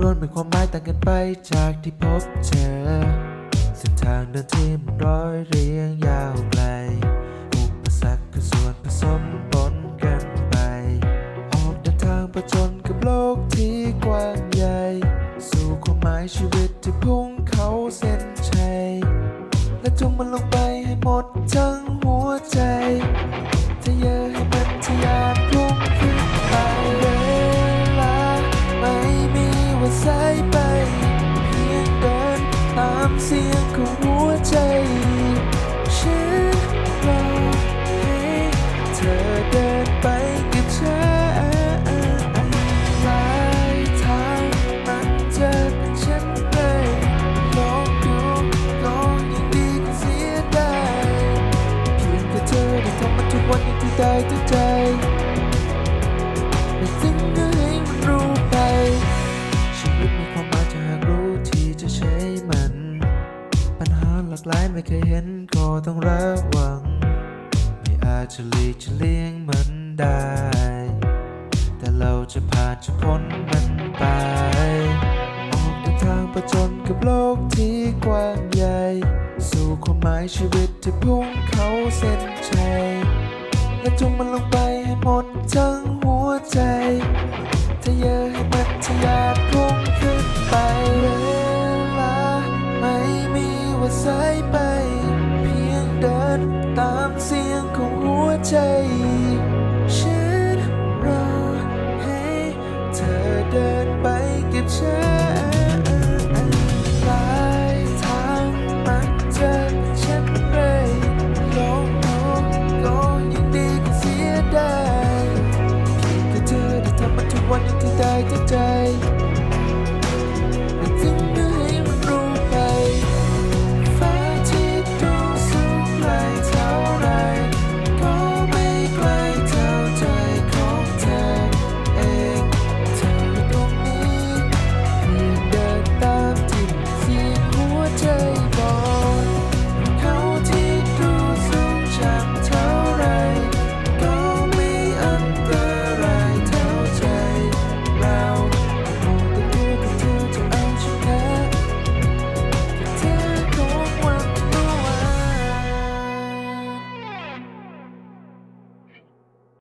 รวนเป็นความหมายต่างกันไปจากที่พบเจอเส้นทางเดินที่มันร้อยเรียงยาวไกลอุปสรรคคือส่วนผสมปนกันไป ออกเดินทางประจนกับโลกที่กว้างใหญ่ สู่ความหมายชีวิตที่พุ่งเขาเส้นชัยและจงมันลงไปให้หมดทั้งหัวใจ มีวันสายไป เพียงเดินตามเสียงของหัวใจ ฉันรอให้เธอเดินไปกับฉันหลายทางมันจะเป็นเช่นไรลองดูลองยังดีกว่าเสียดายเพียงแค่เธอได้ทำมันทุกวันย่างที่ได้ตั้งใจ ลายไม่เคยเห็นก็ต้องระวัง ไม่อาจจะหลีกจะเลี่ยงมันได้ แต่เราจะผ่านจะพ้นมันไป ออกเดินทางประจนกับโลกที่กว้างใหญ่ สู่ความหมายชีวิตที่พุ่งเขาเส้นชัย และจงมันลงไปให้หมดทั้งหัวใจทะเยอให้มันทะยาน สายไป เพียงเดินตามเสียงของหัวใจ ฉันรอให้เธอเดินไปกับฉันหลายทางมันจะเป็นเช่นไรลองก็ยังดีกว่าเสียดายเพียงแค่เธอได้ทำมันทุกวันย่างที่ได้ตั้งใจ